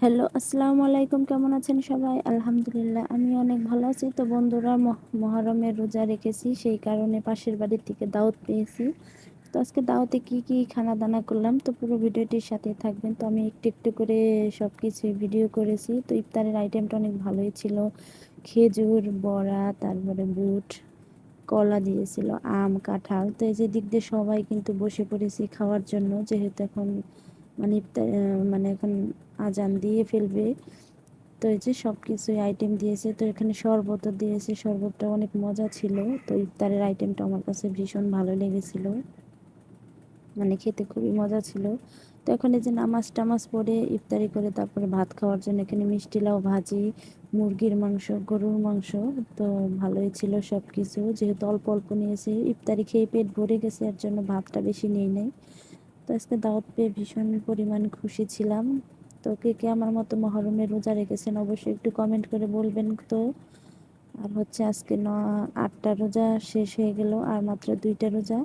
Hello, আসসালামু আলাইকুম। কেমন আছেন সবাই? আলহামদুলিল্লাহ আমি অনেক ভালো আছি। তো বন্ধুরা, মহ- মহরমের রোজা রেখেছি, সেই কারণে পাশের বাড়ির থেকে দাওয়াত পেয়েছি। তো আজকে দাওয়াতে কি কি খানা দানা করলাম, তো পুরো ভিডিওটির সাথে থাকবেন। তো আমি একটু একটু করে সব কিছু ভিডিও করেছি। তো ইফতারের আইটেমটা অনেক ভালোই ছিল। খেজুর, বড়া, তারপরে বুট, কলা দিয়েছিল, আম, কাঁঠাল। তো এই যে দিক দিয়ে সবাই কিন্তু বসে পড়েছি খাওয়ার জন্য, যেহেতু এখন মানে মানে এখন আজান দিয়ে ফেলবে। তো এই যে সব কিছুই আইটেম দিয়েছে, তো এখানে শরবতও দিয়েছে। শরবতটা অনেক মজা ছিল, তো ইফতারের আইটেমটা আমার কাছে ভীষণ ভালো লেগেছিল। মানে খেতে খুবই মজা ছিল। তো এখন এই যে নামাজ টামাজ পড়ে ইফতারি করে তারপরে ভাত খাওয়ার জন্য এখানে মিষ্টি লাউ ভাজি, মুরগির মাংস, গরুর মাংস, তো ভালোই ছিল সব কিছু যেহেতু অল্প অল্প নিয়েছি, ইফতারি খেয়ে পেট ভরে গেছে, এর জন্য ভাতটা বেশি নিই নাই। তো আজকে দাওয়াত পেয়ে ভীষণ পরিমাণ খুশি ছিলাম। তো কে কে আমার মতো মহরমে রোজা রেখেছেন অবশ্যই একটু কমেন্ট করে বলবেন তো। আর হচ্ছে আজকে ন, আটটা রোজা শেষ হয়ে গেল, আর মাত্র দুইটা রোজা।